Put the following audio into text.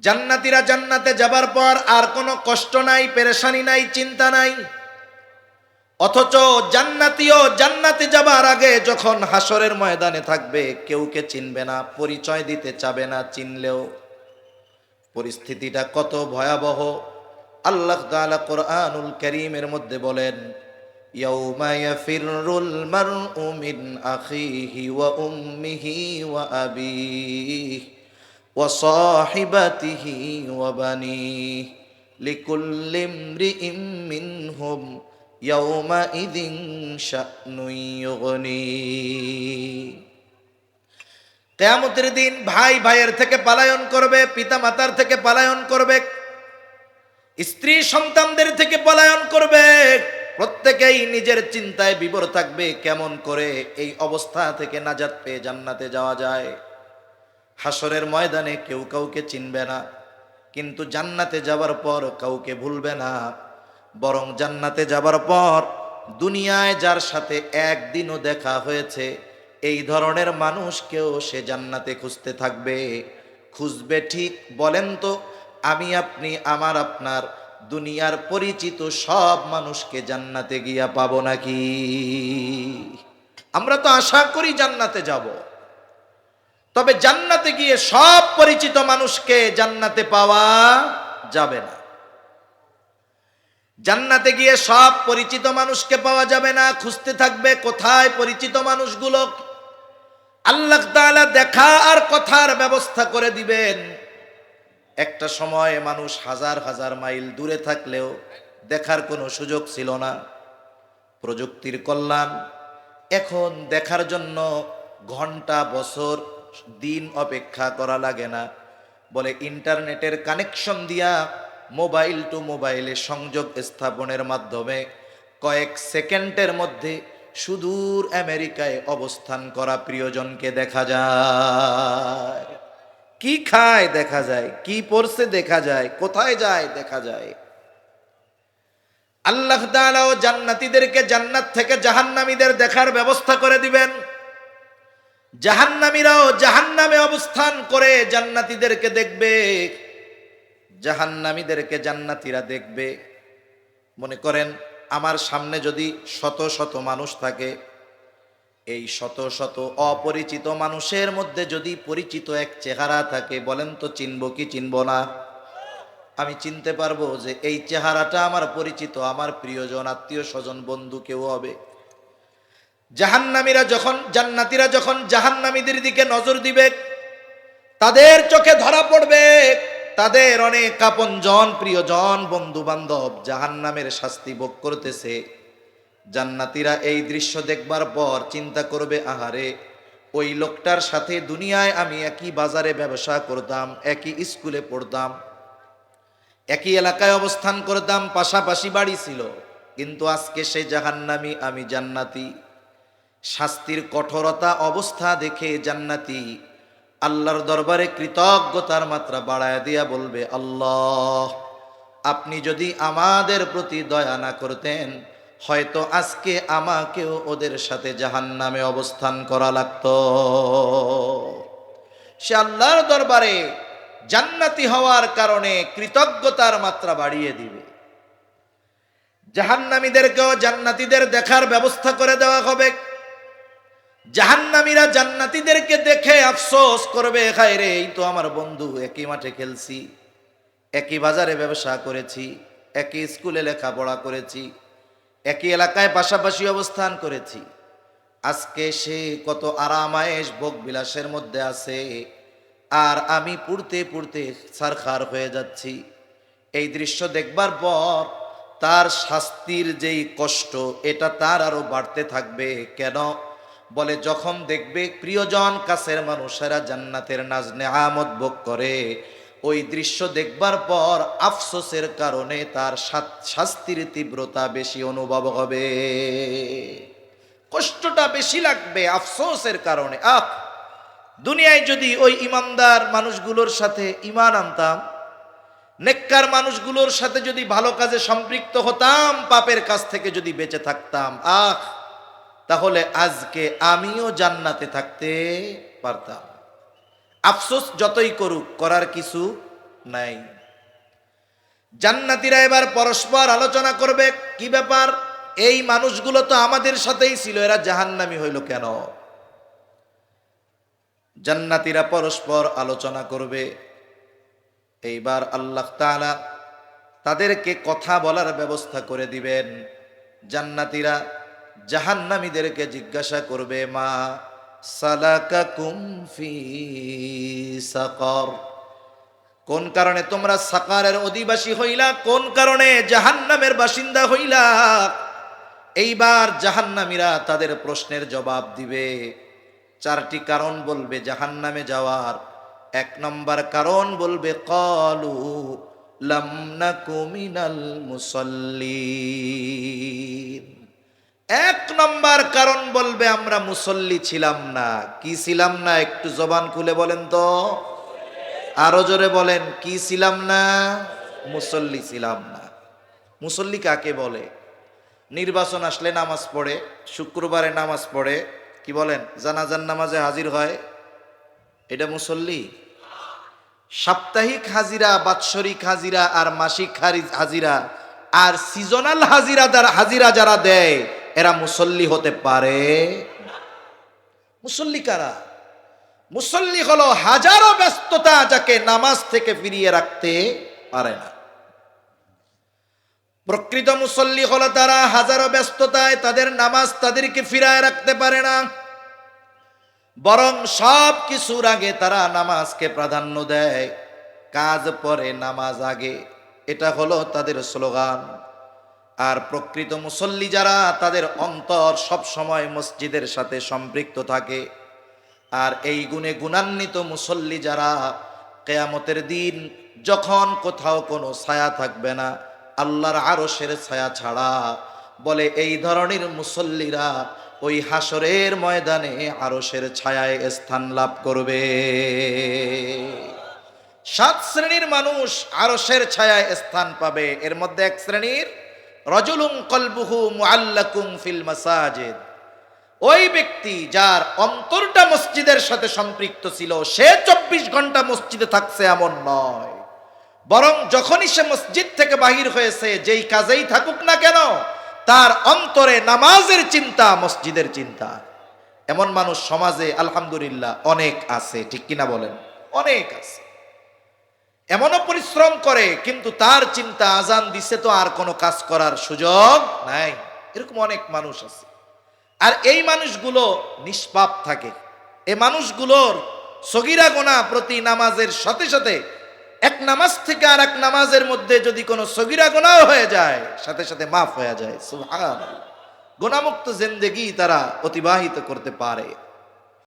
জান্নাতিরা জান্নাতে যাবার পর আর কোনো কষ্ট নাই, পেরেশানি নাই, চিন্তা নাই। অথচ জান্নাতিও জান্নাতে যাবার আগে যখন হাসরের ময়দানে থাকবে কেউকে চিনবে না, পরিচয় দিতে চাবে না চিনলেও। পরিস্থিতিটা কত ভয়াবহ। আল্লাহ তাআলা কোরআনুল করিমের মধ্যে বলেন, ইয়াউমা ইয়াফিরুল মারউ মিন আখিহি ওয়া উম্মিহি ওয়া আবিহি। বানিহি লিকুল্লি ইমরিইম মিনহুম ইয়াউমা ইদিন শা'নুন ইউগনি কেয়ামতের দিন ভাই ভাইয়ের থেকে পালায়ন করবে পিতা মাতার থেকে পালায়ন করবে, স্ত্রী সন্তানদের থেকে পলায়ন করবে, প্রত্যেকেই নিজের চিন্তায় বিবর থাকবে কেমন করে এই অবস্থা থেকে নাজাত পেয়ে জান্নাতে যাওয়া যায়। হাসরের ময়দানে কেউ কাউকে চিনবে না, কিন্তু জান্নাতে যাবার পর কাউকে ভুলবে না। বরং জান্নাতে যাবার পর দুনিয়ায় যার সাথে একদিনও দেখা হয়েছে, এই ধরনের মানুষকেও সে জান্নাতে খুঁজতে থাকবে। খুঁজবে ঠিক, বলেন তো, আমি আপনি, আমার আপনার, দুনিয়ার পরিচিত সব মানুষকে জান্নাতে গিয়া পাবো নাকি? আমরা তো আশা করি জান্নাতে যাব। তবে জান্নাতে গিয়ে সব পরিচিত মানুষকে জান্নাতে পাওয়া যাবে না। জান্নাতে গিয়ে সব পরিচিত মানুষকে পাওয়া যাবে না। খুঁজতে থাকবে কোথায় পরিচিত মানুষগুলো। আল্লাহ তাআলা দেখা আর কথার ব্যবস্থা করে দিবেন। একটা সময় মানুষ হাজার হাজার মাইল দূরে থাকলেও দেখার কোনো সুযোগ ছিল না। প্রযুক্তির কল্যাণ। এখন দেখার জন্য ঘণ্টা, বছর দিন অপেক্ষা করা লাগে না। বলে ইন্টারনেটের কানেকশন দিয়া মোবাইল টু মোবাইলে সংযোগ স্থাপনের মাধ্যমে কয়েক সেকেন্ডের মধ্যে সুদূর আমেরিকায় অবস্থান করা প্রিয়জনকে দেখা যায়। কি খায় দেখা যায়, কি পড়ছে দেখা যায়, কোথায় যায় দেখা যায়। আল্লাহ তাআলা ও জান্নাতীদেরকে জান্নাত থেকে জাহান্নামীদের দেখার ব্যবস্থা করে দিবেন। জাহান্নামীরাও জাহান্নামে অবস্থান করে জান্নাতীদেরকে দেখবে। জাহান্নামীদেরকে জান্নাতীরা দেখবে। মনে করেন, আমার সামনে যদি শত শত মানুষ থাকে, এই শত শত অপরিচিত মানুষের মধ্যে যদি পরিচিত এক চেহারা থাকে, বলেন তো চিনব কি চিনব না? আমি চিনতে পারব যে এই চেহারাটা আমার পরিচিত, আমার প্রিয়জন আত্মীয় স্বজন বন্ধু কেউ হবে। জাহান্নামীরা যখন, জান্নাতীরা যখন জাহান্নামীদের দিকে নজর দিবে, তাদের চোখে ধরা পড়বে, তাদের অনেক আপনজন প্রিয়জন বন্ধু বান্ধব জাহান্নামের শাস্তি ভোগ করতেছে। জান্নাতীরা এই দৃশ্য দেখবার পর চিন্তা করবে, আহারে, ওই লোকটার সাথে দুনিয়ায় আমি একই বাজারে ব্যবসা করতাম, একই স্কুলে পড়তাম, একই এলাকায় অবস্থান করতাম, পাশাপাশি বাড়ি ছিল। কিন্তু আজকে সে জাহান্নামি, আমি জান্নাতি। শাস্তির কঠোরতা অবস্থা দেখে জান্নাতি আল্লাহর দরবারে কৃতজ্ঞতার মাত্রা বাড়ায় দিয়া বলবে, আল্লাহ, আপনি যদি আমাদের প্রতি দয়া না করতেন, হয়তো আজকে আমাকেও ওদের সাথে জাহান্নামে অবস্থান করা লাগতো। সে আল্লাহর দরবারে জান্নাতি হওয়ার কারণে কৃতজ্ঞতার মাত্রা বাড়িয়ে দিবে। জাহান্নামীদেরকেও জান্নাতীদের দেখার ব্যবস্থা করে দেওয়া হবে। জাহান্নামীরা জান্নাতীদেরকে দেখে আফসোস করবে খায় রে এই তো আমার বন্ধু, একই মাঠে খেলছি, একই বাজারে ব্যবসা করেছি, একই স্কুলে লেখাপড়া করেছি, একই এলাকায় পাশাপাশি অবস্থান করেছি। আজকে সে কত আরামায়েশ ভোগ বিলাসের মধ্যে আছে, আর আমি পুড়তে পুড়তে সারখার হয়ে যাচ্ছি। এই দৃশ্য দেখবার পর তার শাস্তির যেই কষ্ট, এটা তার আরও বাড়তে থাকবে। কেন? বলে, যখন দেখবে প্রিয়জন কাছের মানুষেরা জান্নাতের নাজ নেহামত ভোগ করে, ওই দৃশ্য দেখবার পর আফসোসের কারণে তার শাস্তির তীব্রতা বেশি অনুভব হবে। কষ্টটা বেশি লাগবে আফসোসের কারণে। আপ দুনিয়ায় যদি ওই ইমানদার মানুষগুলোর সাথে ইমান আনতাম, নেককার মানুষগুলোর সাথে যদি ভালো কাজে সম্পৃক্ত হতাম, পাপের কাছ থেকে যদি বেঁচে থাকতাম, আহ তাহলে আজকে আমিও জান্নাতে থাকতে পারতাম। আফসোস যতই করুক, করার কিছু নাই। জান্নাতীরা এবার পরস্পর আলোচনা করবে, কি ব্যাপার? এই মানুষগুলো তো আমাদের সাথেই ছিল, এরা জাহান্নামি হইল কেন? জান্নাতীরা পরস্পর আলোচনা করবে। এইবার আল্লাহ তাদেরকে কথা বলার ব্যবস্থা করে দিবেন। জান্নাতীরা জাহান্নামীদেরকে জিজ্ঞাসা করবে, মা সালাকাকুম ফি সাকর? কোন কারণে তোমরা সাকারের অধিবাসী হইলা, কোন কারণে জাহান্নামের বাসিন্দা হইলা? এইবার জাহান্নামীরা তাদের প্রশ্নের জবাব দিবে। চারটি কারণ বলবে জাহান্নামে যাওয়ার। এক নম্বর কারণ বলবে, কলু লামনাকু মিনাল মুসল্লিন। এক নম্বর কারণ বলবে, আমরা মুসল্লি ছিলাম না। কি ছিলাম না? একটু জবান খুলে বলেন তো। আরও জোরে বলেন, কি ছিলাম না? মুসল্লি ছিলাম না। মুসল্লি কাকে বলে? নির্বাচন আসলে নামাজ পড়ে, শুক্রবারে নামাজ পড়ে, কি বলেন? জানাজান নামাজে হাজির হয়? এটা মুসল্লি? সাপ্তাহিক হাজিরা, বাৎসরিক হাজিরা আর মাসিক হাজিরা আর সিজনাল হাজিরা যারা হাজিরা যারা দেয় এরা মুসল্লি হতে পারে। মুসল্লি কারা? মুসল্লি হলো হাজারো ব্যস্ততা যাকে নামাজ থেকে ফিরিয়ে রাখতে পারে না। প্রকৃত মুসল্লি হলো তারা হাজারো ব্যস্ততায় তাদের নামাজ তাদেরকে ফিরায় রাখতে পারে না। বরং সব কিছুর আগে তারা নামাজকে প্রাধান্য দেয়। কাজ পরে, নামাজ আগে। এটা হলো তাদের স্লোগান। আর প্রকৃত মুসল্লি যারা, তাদের অন্তর সব সময় মসজিদের সাথে সম্পৃক্ত থাকে। আর এই গুণে গুণান্বিত মুসল্লি যারা, কেয়ামতের দিন যখন কোথাও কোনো ছায়া থাকবে না, আল্লাহর আরশের ছায়া ছাড়া, বলে এই ধরনের মুসল্লিরা ওই হাসরের ময়দানে আরশের ছায়ায় স্থান লাভ করবে। সাত শ্রেণির মানুষ আরশের ছায়ায় স্থান পাবে। এর মধ্যে এক শ্রেণির রজুলুম কলবুহু মুআল্লাকুম ফিল মাসাজিদ। ওই ব্যক্তি যার অন্তরটা মসজিদের সাথে সম্পৃক্ত ছিল, সে চব্বিশ ঘণ্টা মসজিদে থাকছে এমন নয়। বরং যখনই সে মসজিদ থেকে বাহির হয়েছে, যেই কাজেই থাকুক না কেন, তার অন্তরে নামাজের চিন্তা, মসজিদের চিন্তা। এমন মানুষ সমাজে আলহামদুলিল্লাহ অনেক আছে, ঠিক কিনা বলেন? অনেক আছে। এমনও পরিশ্রম করে, কিন্তু তার চিন্তা আজান দিছে তো আর কোনো কাজ করার সুযোগ নাই। এরকম অনেক মানুষ আছে। আর এই মানুষগুলো নিষ্পাপ থাকে। এই মানুষগুলোর সগিরা গোনা প্রতি নামাজের সাথে সাথে এক নামাজ থেকে আর এক নামাজের মধ্যে যদি কোনো সগিরা গোনাও হয়ে যায়, সাথে সাথে মাফ হয়ে যায়। গোনামুক্ত জিন্দেগি তারা অতিবাহিত করতে পারে।